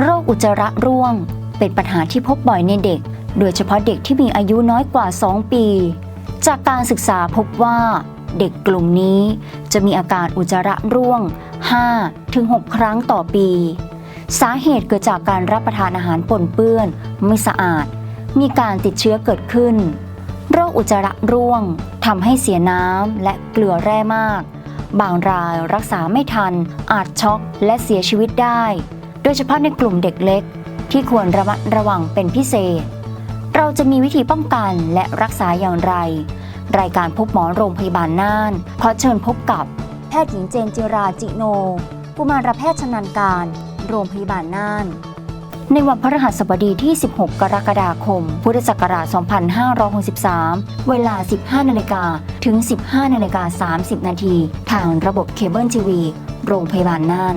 โรคอุจจาระร่วง เป็นปัญหาที่พบบ่อยในเด็ก โดยเฉพาะเด็กที่มีอายุน้อยกว่า 2 ปี จากการศึกษาพบว่า เด็กกลุ่มนี้จะมีอาการอุจจาระร่วง 5-6 ครั้งต่อปี สาเหตุเกิดจากการรับประทานอาหารปนเปื้อน ไม่สะอาด มีการติดเชื้อเกิดขึ้น โรคอุจจาระร่วงทำให้เสียน้ำและเกลือแร่มาก บางรายรักษาไม่ทัน อาจช็อกและเสียชีวิตได้ โดยเฉพาะในกลุ่มเด็กเล็ก ที่ควรระมัดระวังเป็นพิเศษ เราจะมีวิธีป้องกันและรักษาอย่างไร รายการพบหมอโรงพยาบาลน่านขอเชิญพบกับ แพทย์หญิงเจนจิราจิโน กุมารแพทย์ชำนาญการ โรงพยาบาลน่าน ในวันพฤหัสบดีที่ 16 กรกฎาคม พุทธศักราช 2563 เวลา 15นาฬิกาถึง 15นาฬิกา30 นาทีทางระบบเคเบิลทีวี โรงพยาบาลน่าน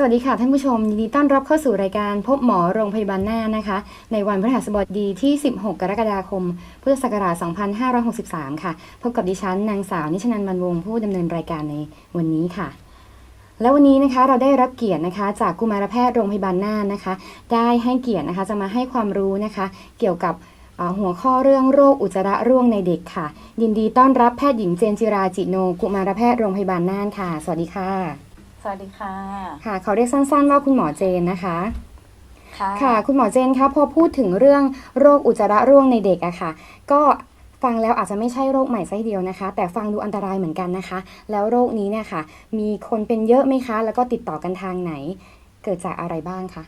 สวัสดีค่ะท่านผู้ชมยินดีต้อนรับเข้าสู่รายการพบหมอโรงพยาบาลหน้านะคะ ในวันพฤหัสบดีที่ 16 กรกฎาคม พุทธศักราช 2563 ค่ะ พบกับดิฉันนางสาวนิชนันบรรวงผู้ดำเนินรายการในวันนี้ค่ะ และวันนี้นะคะเราได้รับเกียรตินะคะ จากกุมารแพทย์โรงพยาบาลน่านนะคะ ได้ให้เกียรตินะคะจะมาให้ความรู้นะคะ เกี่ยวกับหัวข้อเรื่องโรคอุจจาระร่วงในเด็กค่ะ ยินดีต้อนรับแพทย์หญิงเจนจิราจิโนกุมารแพทย์โรงพยาบาลน่านค่ะ สวัสดีค่ะ สวัสดีค่ะ ค่ะเขาเรียกสั้นๆว่าคุณหมอเจนนะคะค่ะค่ะ คุณหมอเจนคะพอพูดถึงเรื่องโรคอุจจาระร่วงในเด็กอะค่ะ ก็ฟังแล้วอาจจะไม่ใช่โรคใหม่ซะทีเดียวนะคะ แต่ฟังดูอันตรายเหมือนกันนะคะ แล้วโรคนี้เนี่ยค่ะ มีคนเป็นเยอะไหมคะ แล้วก็ติดต่อกันทางไหน เกิดจากอะไรบ้างคะ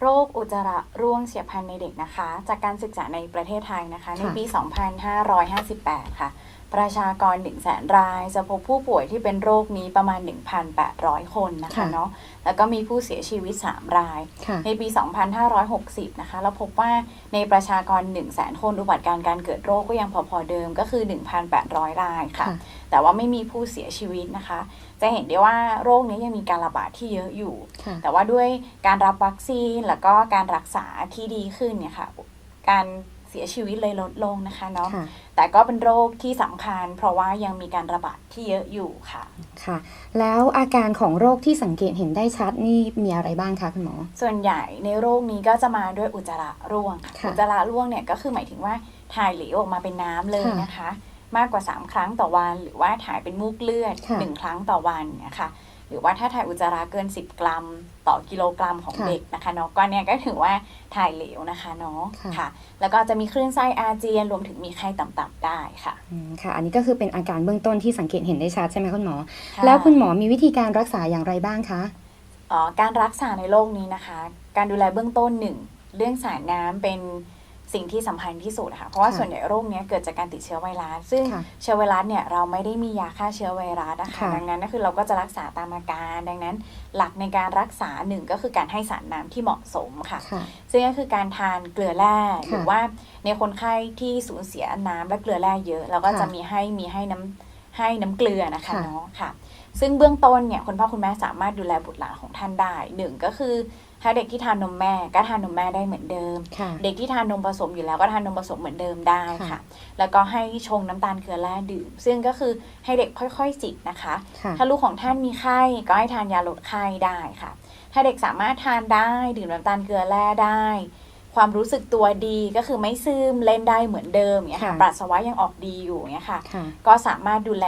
โรคอุจจาระร่วงเฉียบพลันในเด็กนะคะ จากการศึกษาในประเทศไทยนะคะ ในปี 2558 ค่ะ ประชากร 1 0 0 0 0แสนราย จะพบผู้ป่วยที่เป็นโรคนี้ประมาณ 1,800 คนนะคะค่ะเนาะแล้วก็มีผู้เสียชีวิต 3 รายค่ะในปี 2560 นะคะ เราพบว่าในประชากร 1 0 0 0 0แสนคนอุบัติการณ์การเกิดโรคก็ยังพอๆเดิมก็คือ 1,800 รายค่ะค่ะ แต่ว่าไม่มีผู้เสียชีวิตนะคะ จะเห็นได้ว่าโรคนี้ยังมีการระบาดที่เยอะอยู่ค่ะแต่ว่าด้วยการรับวัคซีนแล้วก็การรักษาที่ดีขึ้นเนี่ยค่ะการ เสียชีวิตเลยลดลงนะคะเนาะ ค่ะ แต่ก็เป็นโรคที่สำคัญ เพราะว่ายังมีการระบาดที่เยอะอยู่ค่ะ ค่ะ แล้วอาการของโรคที่สังเกตเห็นได้ชัดนี่มีอะไรบ้างคะคุณหมอ ส่วนใหญ่ในโรคนี้ก็จะมาด้วยอุจจาระร่วงค่ะค่ะอุจจาระร่วงเนี่ยก็คือหมายถึงว่าถ่ายเหลวออกมาเป็นน้ำเลยค่ะนะคะ มากกว่า 3 ครั้งต่อวัน หรือว่าถ่ายเป็นมูกเลือดค่ะ1ครั้งต่อวันนะคะ หรือว่าถ้าถ่ายอุจจาระเกิน 10 กรัม ต่อกิโลกรัมของค่ะเด็กนะคะเนาะก็เนี่ยก็ถือว่าถ่ายเหลวนะคะเนาะค่ะค่ะ แล้วก็จะมีคลื่นไส้อาเจียนรวมถึงมีไข้ต่ำๆได้ค่ะอืมค่ะ อันนี้ก็คือเป็นอาการเบื้องต้นที่สังเกตเห็นได้ชัดใช่ไหมคุณหมอค่ะแล้วคุณหมอมีวิธีการรักษาอย่างไรบ้างคะเอ่อการรักษาในโรคนี้นะคะ การดูแลเบื้องต้นหนึ่งเรื่องสารน้ำเป็น สิ่งที่สำคัญที่สุดค่ะเพราะว่าค่ะส่วนใหญ่โรคเนี้ยเกิดจากการติดเชื้อไวรัส ซึ่งค่ะเชื้อไวรัสเนี่ยเราไม่ได้มียาฆ่าเชื้อไวรัสนะคะค่ะดังนั้นก็คือเราก็จะรักษาตามอาการ ดังนั้น หลักในการรักษาหนึ่งก็คือการให้สารน้ำที่เหมาะสมค่ะ ค่ะ ซึ่งก็คือการทานเกลือแร่ค่ะหรือว่าในคนไข้ที่สูญเสียน้ำและเกลือแร่เยอะเราก็ค่ะจะมีให้มีให้น้ำให้น้ำเกลือนะคะค่ะเนาะค่ะ ซึ่งเบื้องต้นเนี่ยคุณพ่อคุณแม่สามารถดูแลบุตรหลานของท่านได้หนึ่งก็คือ ถ้าเด็กที่ทานนมแม่ก็ทานนมแม่ได้เหมือนเดิม ค่ะ เด็กที่ทานนมผสมอยู่แล้วก็ทานนมผสมเหมือนเดิมได้ค่ะ ค่ะแล้วก็ให้ชงน้ำตาลเกลือแร่ดื่ม ซึ่งก็คือให้เด็กค่อยๆจิบนะคะ ค่ะ ถ้าลูกของท่านมีไข้ก็ให้ทานยาลดไข้ได้ค่ะ ถ้าเด็กสามารถทานได้ดื่มน้ำตาลเกลือแร่ได้ ความรู้สึกตัวดีก็คือไม่ซึมเล่นได้เหมือนเดิมอย่างเงี้ยค่ะค่ะ ปัสสาวะยังออกดีอยู่อย่างเงี้ยค่ะ ค่ะ ก็สามารถดูแล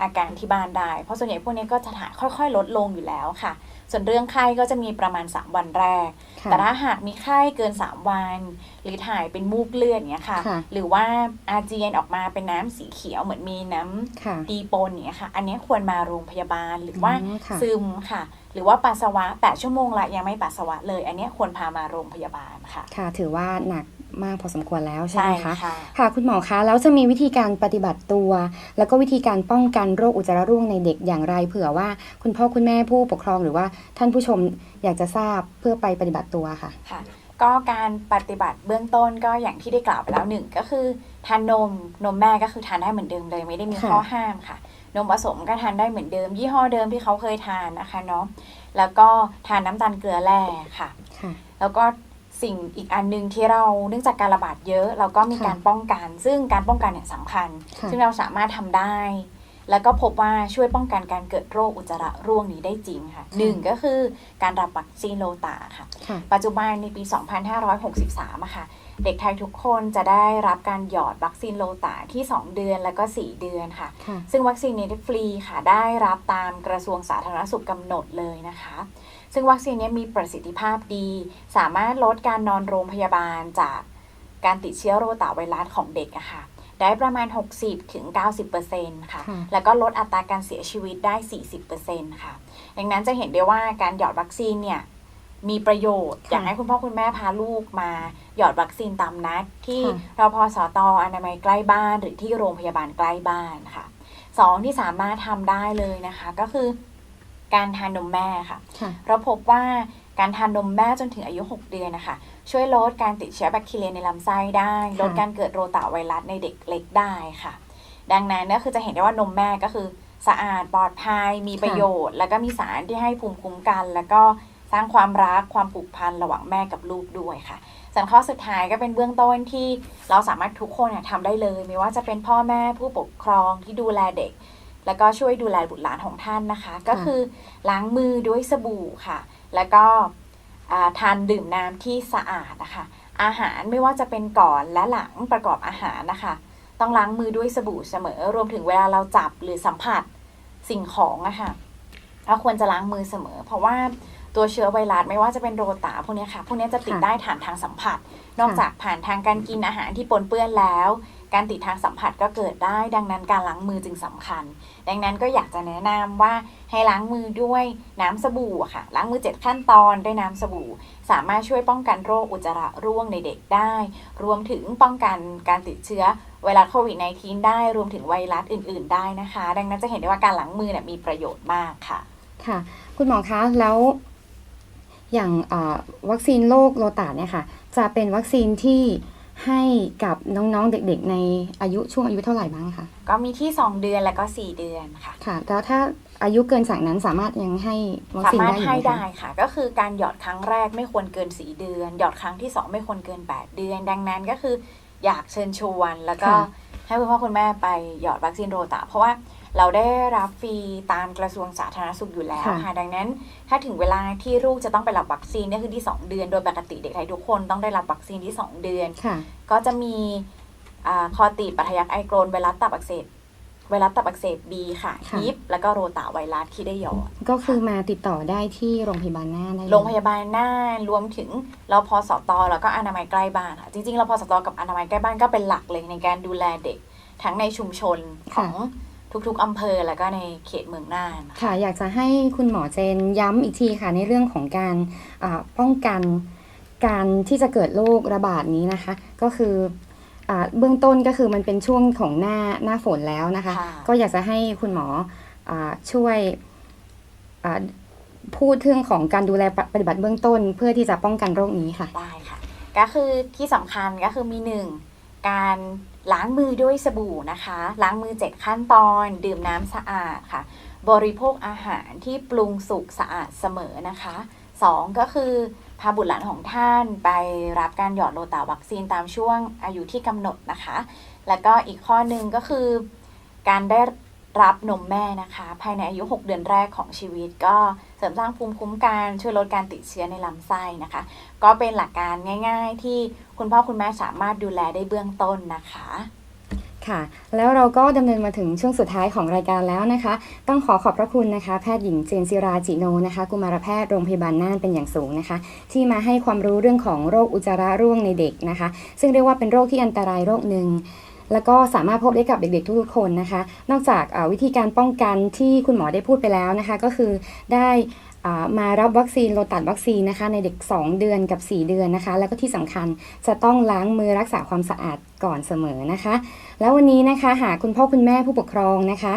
อาการที่บ้านได้ เพราะส่วนใหญ่พวกนี้ก็จะถ่ายค่อย ๆ ลดลงอยู่แล้วค่ะ ส่วนเรื่องไข้ก็จะมีประมาณ 3 วันแรกค่ะแต่ถ้าหากมีไข้เกิน 3 วัน หรือถ่ายเป็นมูกเลือดอย่างเงี้ยค่ะค่ะ หรือว่าอาเจียนออกมาเป็นน้ำสีเขียวเหมือนมีน้ำค่ะดีปนอย่างเงี้ยค่ะ อันเนี้ยควรมาโรงพยาบาลหรือว่าอืมค่ะซึมค่ะ หรือว่าปัสสาวะ 8 ชั่วโมงละยังไม่ปัสสาวะเลย อันเนี้ยควรพามาโรงพยาบาลค่ะ ค่ะ ถือว่าหนัก มากพอสมควรแล้วใช่ไหมคะค่ะค่ะคุณหมอคะแล้วจะมีวิธีการปฏิบัติตัว แล้วก็วิธีการป้องกันโรคอุจจาระร่วงในเด็กอย่างไร เผื่อว่าคุณพ่อคุณแม่ผู้ปกครองหรือว่าท่านผู้ชมอยากจะทราบเพื่อไปปฏิบัติตัวค่ะค่ะก็การปฏิบัติเบื้องต้นก็อย่างที่ได้กล่าวไปแล้วหนึ่งก็คือทานนมนมแม่ก็คือทานได้เหมือนเดิมเลยไม่ได้มีค่ะข้อห้ามค่ะ นมผสมก็ทานได้เหมือนเดิม ยี่ห้อเดิมที่เขาเคยทานนะคะเนาะแล้วก็ทานน้ำตาลเกลือแร่ค่ะค่ะแล้วก็ สิ่งอีกอันหนึงที่เราเนื่องจากการระบาดเยอะ เราก็มีค่ะการป้องกัน ซึ่งการป้องกันเนี่ยสำคัญค่ะซึ่งเราสามารถทำได้ แล้วก็พบว่าช่วยป้องกันการเกิดโรคอุจจาระร่วงนี้ได้จริงค่ะหนึ่งก็คือการรับวัคซีนโลตาค่ะค่ะปัจจุบันในปี 2563อะค่ะ เด็กไทยทุกคนจะได้รับการหยอดวัคซีนโลตาที่ 2 เดือนแล้วก็ 4 เดือนค่ะค่ะซึ่งวัคซีนนี้ได้ฟรีค่ะ ได้รับตามกระทรวงสาธารณสุขกำหนดเลยนะคะซึ่งวัคซีนนี้มีประสิทธิภาพดี สามารถลดการนอนโรงพยาบาลจากการติดเชื้อโรตาไวรัสของเด็กอะค่ะ ได้ประมาณ 60-90%ถึง90%ค่ะค่ะ แล้วก็ลดอัตราการเสียชีวิตได้ 40%ค่ะ ดังนั้นจะเห็นได้ว่าการหยอดวัคซีนเนี่ยมีประโยชน์ค่ะอยากให้คุณพ่อคุณแม่พาลูกมา หยอดวัคซีนตามนัด ที่ค่ะรพสตอนามัยใกล้บ้าน หรือที่โรงพยาบาลใกล้บ้านค่ะสองที่สามารถทำได้เลยนะคะ ก็คือ การทานนมแม่ค่ะค่ะเราพบว่า การทานนมแม่จนถึงอายุ 6 เดือนนะคะ ช่วยลดการติดเชื้อแบคทีเรียในลำไส้ได้ค่ะลดการเกิดโรตาไวรัสในเด็กเล็กได้ค่ะ ดังนั้นเนี่ยคือจะเห็นได้ว่านมแม่ก็คือ สะอาดปลอดภัย มีประโยชน์ แล้วก็มีสารที่ให้ภูมิคุ้มกัน แล้วก็สร้างความรักความผูกพันระหว่างแม่กับลูกด้วยค่ะส่วนข้อสุดท้ายก็เป็นเบื้องต้นที่เราสามารถทุกคนอะทำได้เลย ไม่ว่าจะเป็นพ่อแม่ผู้ปกครองที่ดูแลเด็ก แล้วก็ช่วยดูแลบุตรหลานของท่านนะคะ ก็คือล้างมือด้วยสบู่ค่ะ แล้วก็ทานดื่มน้ำที่สะอาดนะคะ อาหารไม่ว่าจะเป็นก่อนและหลังประกอบอาหารนะคะ ต้องล้างมือด้วยสบู่เสมอ รวมถึงเวลาเราจับหรือสัมผัสสิ่งของอะค่ะเราควรจะล้างมือเสมอ เพราะว่าตัวเชื้อไวรัสไม่ว่าจะเป็นโรตาพวกนี้ค่ะ พวกนี้จะติดได้ผ่านทางสัมผัส นอกจากผ่านทางการกินอาหารที่ปนเปื้อนแล้ว การติดทางสัมผัสก็เกิดได้ ดังนั้นการล้างมือจึงสำคัญ ดังนั้นก็อยากจะแนะนำว่าให้ล้างมือด้วยน้ำสบู่ค่ะ ล้างมือ 7 ขั้นตอนด้วยน้ำสบู่ สามารถช่วยป้องกันโรคอุจจาระร่วงในเด็กได้ รวมถึงป้องกันการติดเชื้อไวรัสโควิด -19 ได้ รวมถึงไวรัสอื่น ๆ ได้นะคะ ดังนั้นจะเห็นได้ว่าการล้างมือเนี่ยมีประโยชน์มากค่ะ ค่ะ คุณหมอคะ แล้วอย่างวัคซีนโรคโรตาเนี่ยค่ะ จะเป็นวัคซีนที่ ให้กับน้องๆเด็กๆ ในอายุช่วงอายุเท่าไหร่บ้างคะก็มีที่ 2 เดือนแล้วก็ 4 เดือนค่ะ ค่ะ แล้วถ้าอายุเกินจากนั้นสามารถยังให้วัคสาซีนมารถได้อยู่ให้ไหมได้คะค่ะ ก็คือการหยอดครั้งแรกไม่ควรเกิน 4 เดือน หยอดครั้งที่ 2 ไม่ควรเกิน 8 เดือน ดังนั้นก็คืออยากเชิญชวนแล้วก็ค่ะให้คุณพ่อคุณแม่ไปหยอดวัคซีนโรตาเพราะว่า เราได้รับฟรีตามกระทรวงสาธารณสุขอยู่แล้วค่ะ ค่ะดังนั้น ถ้าถึงเวลาที่ลูกจะต้องไปรับวัคซีนเนี่ยคือที่ 2 เดือน โดยปกติเด็กไทยทุกคนต้องได้รับวัคซีนที่ 2 เดือน ค่ะ ก็จะมีอาคอตีบปัทยักไอโกรนไวรัสตับอักเสบไวรัสตับอักเสบบีค่ะค่ะ ฮิปแล้วก็โรตาไวรัสที่ได้หยอด ก็คือมาติดต่อได้ที่โรงพยาบาลหน้าได้เลยโรงพยาบาลน่านรวมถึงรพสตแล้วก็อนามัยใกล้บ้านค่ะจริงๆรพสตกับอนามัยใกล้บ้านก็เป็นหลักเลยในการดูแลเด็ก ทั้งในชุมชนของ ทุกๆอำเภอแล้วก็ในเขตเมืองน่านค่ะค่ะ อยากจะให้คุณหมอเจนย้ำอีกทีค่ะในเรื่องของการอ่าป้องกันการที่จะเกิดโรคระบาดนี้นะคะ ก็คืออ่าเบื้องต้นก็คือมันเป็นช่วงของหน้าหน้าฝนแล้วนะคะค่ะก็อยากจะให้คุณหมออาช่วยอ่าพูดเรื่องของการดูแลปปฏิบัติเบื้องต้น เพื่อที่จะป้องกันโรคนี้ค่ะได้ค่ะ ก็คือที่สำคัญก็คือมีหนึ่งการ ล้างมือด้วยสบู่นะคะ ล้างมือ 7 ขั้นตอน ดื่มน้ำสะอาดค่ะ บริโภคอาหารที่ปรุงสุกสะอาดเสมอนะคะสองก็คือพาบุตรหลานของท่านไปรับการหยอดโลตาวัคซีนตามช่วงอายุที่กำหนดนะคะ แล้วก็อีกข้อหนึ่งก็คือการได้ รับนมแม่นะคะ ภายในอายุ 6 เดือนแรกของชีวิต ก็เสริมสร้างภูมิคุ้มกันช่วยลดการติดเชื้อในลำไส้นะคะ ก็เป็นหลักการง่าย ๆ ที่คุณพ่อคุณแม่สามารถดูแลได้เบื้องต้นนะคะค่ะ แล้วเราก็ดำเนินมาถึงช่วงสุดท้ายของรายการแล้วนะคะ ต้องขอขอบพระคุณนะคะ แพทย์หญิงเจนซิราจิโนนะคะ กุมารแพทย์โรงพยาบาลน่านเป็นอย่างสูงนะคะ ที่มาให้ความรู้เรื่องของโรคอุจจาระร่วงในเด็กนะคะ ซึ่งเรียกว่าเป็นโรคที่อันตรายโรคหนึ่ง แล้วก็สามารถพบได้กับเด็กๆทุกๆคนนะคะ นอกจากวิธีการป้องกันที่คุณหมอได้พูดไปแล้วนะคะ ก็คือได้มารับวัคซีนโลตัดวัคซีนนะคะในเด็ก 2 เดือนกับ 4 เดือนนะคะ แล้วก็ที่สำคัญจะต้องล้างมือรักษาความสะอาดก่อนเสมอนะคะ แล้ววันนี้นะคะหากคุณพ่อคุณแม่ผู้ปกครองนะคะ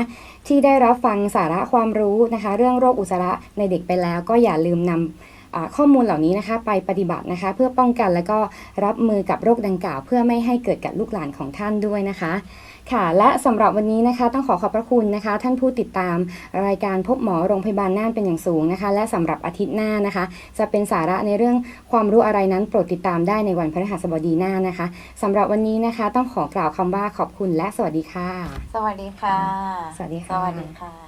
ที่ได้รับฟังสาระความรู้นะคะ เรื่องโรคอุจจาระในเด็กไปแล้วก็อย่าลืมนำอ่า ข้อมูลเหล่านี้นะคะไปปฏิบัตินะคะ เพื่อป้องกันแล้วก็รับมือกับโรคดังกล่าว เพื่อไม่ให้เกิดกับลูกหลานของท่านด้วยนะคะค่ะและสำหรับวันนี้นะคะต้องขอขอบพระคุณนะคะ ท่านผู้ติดตามรายการพบหมอโรงพยาบาลน่านเป็นอย่างสูงนะคะ และสำหรับอาทิตย์หน้านะคะ จะเป็นสาระในเรื่องความรู้อะไรนั้นโปรดติดตามได้ในวันพฤหัสบดีหน้านะคะสำหรับวันนี้นะคะ ต้องขอกล่าวคำว่าขอบคุณและสวัสดีค่ะ สวัสดีค่ะ สวัสดีค่ะสวัสดีค่ะ